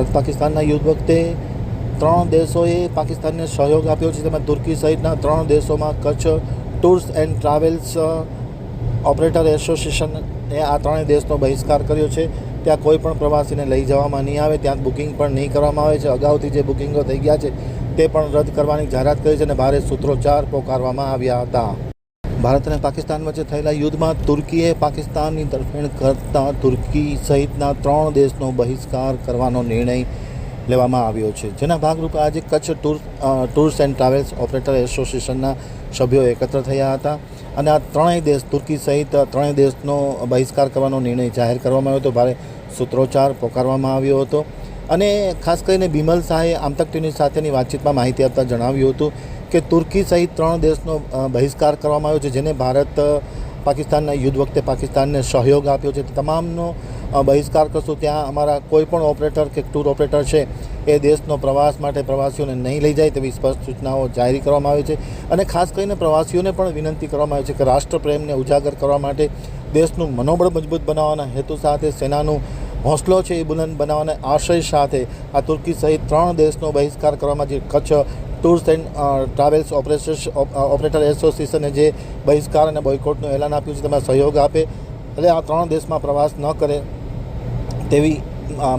ભારત પાકિસ્તાનના યુદ્ધ વખતે ત્રણ દેશોએ પાકિસ્તાનને સહયોગ આપ્યો છે. તેમાં તુર્કી સહિતના ત્રણ દેશોમાં Kutch, tours and travels operator એસોસિએશને આ ત્રણેય દેશનો બહિષ્કાર કર્યો છે. ત્યાં કોઈ પણ પ્રવાસીને લઈ જવામાં નહીં આવે, ત્યાં બુકિંગ પણ નહીં કરવામાં આવે છે. અગાઉથી જે બુકિંગો થઈ ગયા છે, તે પણ રદ કરવાની જાહેરાત કરી છે અને ભારે સૂત્રોચ્ચાર પોકારવામાં આવ્યા હતા. ભારત અને પાકિસ્તાન વચ્ચે થયેલા યુદ્ધમાં તુર્કીએ પાકિસ્તાનની તરફેણ કરતા તુર્કી સહિતના ત્રણ દેશનો બહિષ્કાર કરવાનો નિર્ણય લેવામાં આવ્યો છે. જેના ભાગરૂપે આજે Kutch tour tours and travels operator એસોસિએશનના સભ્યો એકત્ર થયા હતા અને આ ત્રણેય દેશ તુર્કી સહિત ત્રણેય દેશનો બહિષ્કાર કરવાનો નિર્ણય જાહેર કરવામાં આવ્યો હતો. ભારે સૂત્રોચ્ચાર પોકારવામાં આવ્યો હતો. અને ખાસ કરીને બિમલ શાહે આમતક ટીવી સાથેની વાતચીતમાં માહિતી આપતા જણાવ્યું હતું કે તુર્કી સહિત ત્રણ દેશનો બહિષ્કાર કરવામાં આવ્યો છે, જેને ભારત પાકિસ્તાનના યુદ્ધ વખતે પાકિસ્તાનને સહયોગ આપ્યો છે. તમામનો બહિષ્કાર કરશું, ત્યાં અમારા કોઈ પણ ઓપરેટર કે ટૂર ઓપરેટર છે, એ દેશનો પ્રવાસ માટે પ્રવાસીઓને નહીં લઈ જાય તેવી સ્પષ્ટ સૂચનાઓ જાહેર કરવામાં આવી છે. અને ખાસ કરીને પ્રવાસીઓને પણ વિનંતી કરવામાં આવી છે કે રાષ્ટ્રપ્રેમને ઉજાગર કરવા માટે દેશનું મનોબળ મજબૂત બનાવવાના હેતુ સાથે સેનાનું હોંસલો છે એ બુલંદ બનાવવાના આશય સાથે આ તુર્કી સહિત ત્રણ દેશનો બહિષ્કાર કરવામાં જે Kutch tours and travels operation operator એસોસિએશને જે બહિષ્કાર અને બોયકોટનું એલાન આપ્યું છે, તેમાં સહયોગ આપે. એટલે આ ત્રણ દેશમાં પ્રવાસ ન કરે તેવી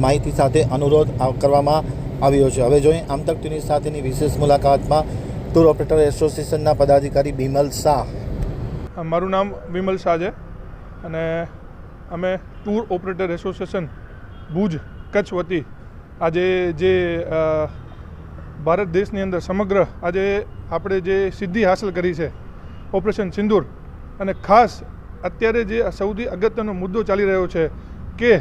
માહિતી સાથે અનુરોધ કરવામાં આવ્યો છે. હવે જોઈએ આમતક ટીવી સાથેની વિશેષ મુલાકાતમાં ટૂર ઓપરેટર એસોસિએશનના પદાધિકારી બિમલ શાહ. મારું નામ વિમલ શાહ છે અને અમે tour operator association Bhuj Kutch વતી આજે જે ભારત દેશની અંદર સમગ્ર આજે આપણે જે સિદ્ધિ હાંસલ કરી છે, ઓપરેશન સિંદૂર, અને ખાસ અત્યારે જે સૌથી અગત્યનો મુદ્દો ચાલી રહ્યો છે કે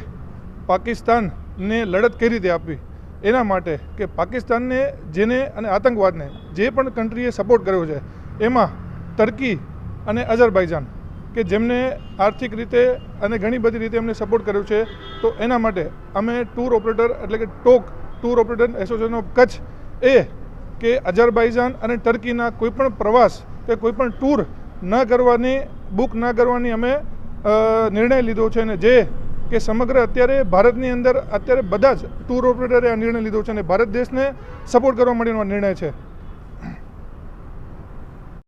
પાકિસ્તાનને લડત કઈ રીતે આપવી, એના માટે કે પાકિસ્તાનને જેને અને આતંકવાદને જે પણ કન્ટ્રીએ સપોર્ટ કર્યો છે, એમાં ટર્કી અને અઝરબાઈજાન કે જેમને આર્થિક રીતે અને ઘણી બધી રીતે એમને સપોર્ટ કર્યો છે, તો એના માટે અમે ટૂર ઓપરેટર એટલે કે talk tour operator association of Kutch એ કે અઝરબાઈજાન અને ટર્કીના કોઈપણ પ્રવાસ કે કોઈપણ ટૂર ન કરવાની બુક ન કરવાની અમે નિર્ણય લીધો છે અને જે કે સમગ્ર અત્યારે ભારતની અંદર અત્યારે બધા જ ટૂર ઓપરેટરે આ નિર્ણય લીધો છે અને ભારત દેશને સપોર્ટ કરવા માટેનો નિર્ણય છે.